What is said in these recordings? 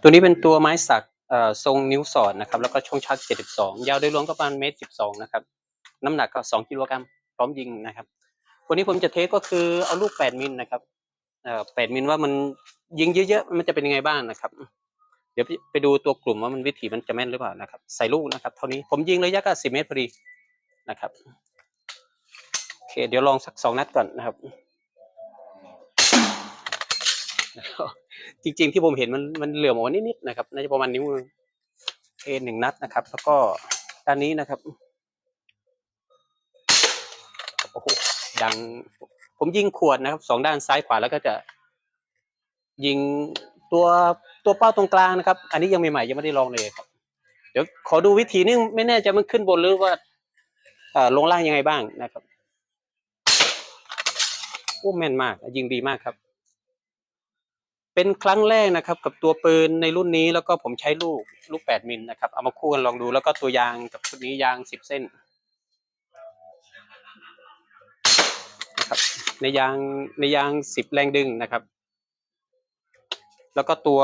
ตัวนี้เป็นตัวไม้สักเอ่อทรงนิ้วสอดนะครับ แล้วก็ช่วงชัก 72 ยาวโดยรวมก็ประมาณเมตร 12 นะครับ น้ำหนักก็ 2 กิโลกรัมพร้อมยิงนะครับวันนี้ผมจะเทสก็คือเอาลูก 8 มิลนะครับเอ่อ8มิลว่ามันยิงเยอะๆ มันจะเป็นยังไงบ้างนะครับ เดี๋ยวไปดูตัวกลุ่มว่ามันวิถีมันจะแม่นหรือเปล่านะครับ ใส่ลูกนะครับ เท่านี้ผมยิงระยะก็10เมตรพอดีนะครับโอเคเดี๋ยวลองสักสองนัดก่อนนะครับ จริง ๆ ที่ผมเห็นมันมันเหลื่อมออกมานิดๆนะครับน่าจะประมาณนิ้วนึงเอหนึ่งนัดนะครับ แล้วก็ด้านนี้นะครับโอ้โหดัง ผมยิงขวดนะครับสองด้านซ้ายขวาแล้วก็จะ ยิงตัวตัวเป้าตรงกลางนะครับ อันนี้ยังใหม่ๆยังไม่ได้ลองเลยครับ เดี๋ยวขอดูวิธีนี้ไม่แน่ใจมันขึ้นบนหรือว่าลงล่างยังไงบ้างนะครับโอ้แม่นมาก ยิงดีมากครับ เป็นครั้งแรกนะครับกับตัวปืนในรุ่นนี้แล้วก็ผมใช้ลูกลูก 8มิลนะครับ เอามาคู่กันลองดูแล้วก็ตัวยางกับชุดนี้ยาง 10 เส้นนะครับในยางในยาง 10 แรงดึงนะครับ แล้วก็ตัว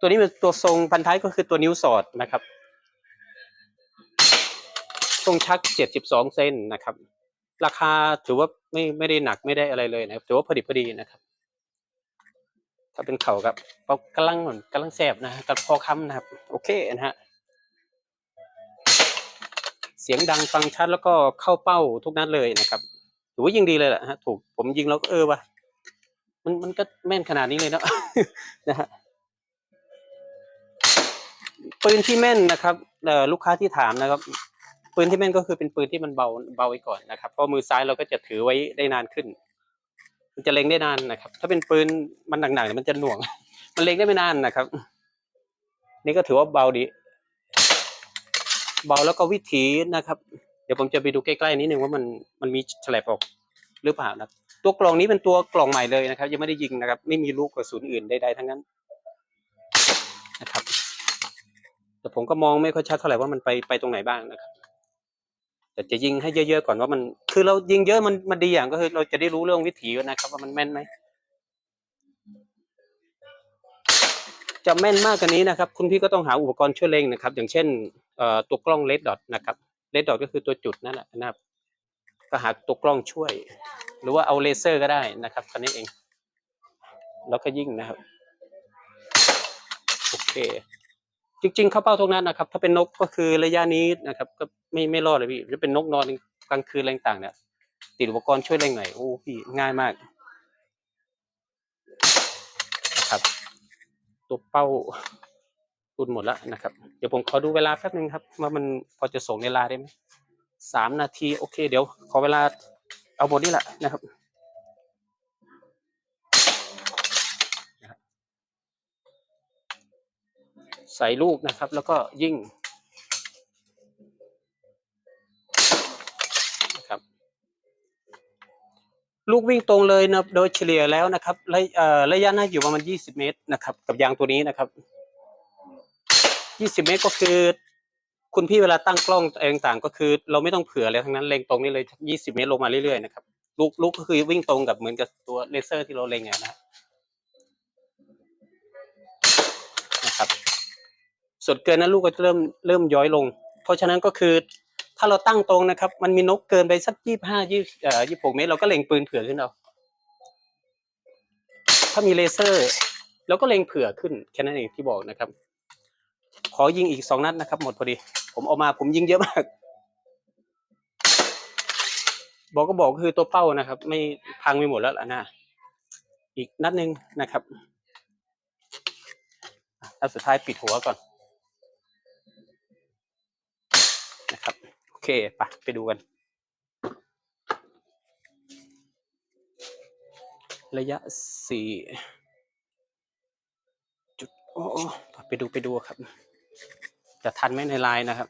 ตัวนี้เป็นตัวทรงพันท้ายก็คือตัวนิ้วสอดนะครับทรงชัก 72 เส้นนะครับ ราคาถือว่าไม่ไม่ได้หนักไม่ได้อะไรเลยนะครับถือว่าพอดีพอดีนะครับ ถ้าเป็นเข่ากับเขากำลังหมือนกำลังแสบนะกับพอค้ำนะครับ โอเคนะฮะเสียงดังฟังชัดแล้วก็เข้าเป้าทุกนัดเลยนะครับถือว่ายิงดีเลยแหละฮะถูกผมยิงแล้วเออวะมันมันก็แม่นขนาดนี้เลยเนาะนะฮะปืนที่แม่นนะครับเอ่อลูกค้าที่ถามนะครับ ปืนที่แม่นก็คือเป็นปืนที่มันเบาเบาไว้ก่อนนะครับเพราะมือซ้ายเราก็จะถือไว้ได้นานขึ้น มันจะเล็งได้นานนะครับ ถ้าเป็นปืนมันหนักๆเนี่ยมันจะหน่วง มันเล็งได้ไม่นานนะครับ นี่ก็ถือว่าเบาดี เบาแล้วก็วิถีนะครับ เดี๋ยวผมจะไปดูใกล้ๆนิดนึงว่ามันมันมีแฉลบออกหรือเปล่านะตัวกล่องนี้เป็นตัวกล่องใหม่เลยนะครับ ยังไม่ได้ยิงนะครับ ไม่มีลูกกระสุนอื่นใดๆทั้งนั้นนะครับแต่ผมก็มองไม่ค่อยชัดเท่าไหร่ว่ามันไปไปตรงไหนบ้างนะครับ แต่จะยิงให้เยอะๆก่อนว่ามัน คือเรายิงเยอะมันมันดีอย่างก็คือเราจะได้รู้เรื่องวิถีนะครับ ว่ามันแม่นไหมจะแม่นมากกว่านี้นะครับ คุณพี่ก็ต้องหาอุปกรณ์ช่วยเล็งนะครับ อย่างเช่นตัวกล้องเลดดอทนะครับเลดดอทก็คือตัวจุดนั่นแหละนะครับ ก็หาตัวกล้องช่วย หรือว่าเอาเลเซอร์ก็ได้นะครับค่นี้เอง แล้วก็ยิ่งนะครับ โอเค จริงๆ เข้าเป้าตรงนั้นนะครับ ถ้าเป็นนกก็คือระยะนี้นะครับ ก็ไม่ไม่รอดเลยพี่ถ้าเป็นนกนอนกลางคืนอะไรต่างๆเนี่ยติดอุปกรณ์ช่วยเล็งหน่อยโอ้พี่ง่ายมากนะครับตัวเป้าตุนหมดแล้วนะครับ เดี๋ยวผมขอดูเวลาแป๊บนึงครับว่ามันพอจะส่งเวลาได้ไหมสามนาทีโอเค เดี๋ยว ขอเวลาเอาหมดนี่แหละนะครับ ใส่ลูกนะครับ แล้วก็ยิ่งนะครับลูกวิ่งตรงเลยนะโดยเฉลี่ยแล้วนะครับระระยะน่าอยู่ประมาณ 20 เมตรนะครับ กับยางตัวนี้นะครับ 20 เมตรก็คือ คุณพี่เวลาตั้งกล้องอะไรต่างๆ ก็คือ เราไม่ต้องเผื่ออะไรทั้งนั้นเล็งตรงนี้เลย 20 เมตรลงมาเรื่อยๆนะครับลูกลูกก็คือวิ่งตรงกับเหมือนกับตัวเลเซอร์ที่เราเล็งอะนะนะครับ ส่วนเกินนั้นลูกก็จะเริ่มเริ่มย้อยลง เพราะฉะนั้นก็คือถ้าเราตั้งตรงนะครับ มันมีนกเกินไปสักยี่ห้ายี่เอ่อยี่หกเมตรเราก็เล็งปืนเผื่อขึ้นเอาถ้ามีเลเซอร์เราก็เล็งเผื่อขึ้นแค่นั้นเองที่บอกนะครับ ขอยิงอีกสองนัดนะครับ หมดพอดี ผมเอามาผมยิงเยอะมาก บอกก็บอกคือตัวเป้านะครับ ไม่พังไปหมดแล้วล่ะนะอีกนัดหนึ่งนะครับนัดสุดท้ายปิดหัวก่อน นะครับ โอเคไปไปดูกัน ระยะสี่จุดอ้โอ้ไปดูไปดูครับ จะทันไหมในไลน์นะครับ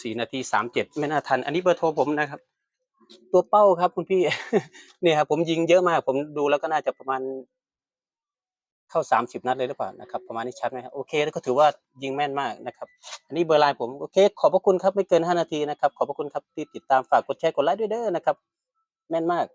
สี่นาทีสามเจ็ดไม่น่าทัน อันนี้เบอร์โทรผมนะครับ ตัวเป้าครับคุณพี่ เนี่ยครับผมยิงเยอะมาก ผมดูแล้วก็น่าจะประมาณ เข้าสามสิบนัดเลยหรือเปล่านะครับประมาณนี้ชัดไหมครับโอเคแล้วก็ถือว่ายิงแม่นมากนะครับอันนี้เบอร์ไลน์ผมโอเคขอบพระคุณครับไม่เกินห้านาทีนะครับขอบพระคุณครับที่ติดตามฝากกดแชร์กดไลค์ด้วยเด้อนะครับแม่นมาก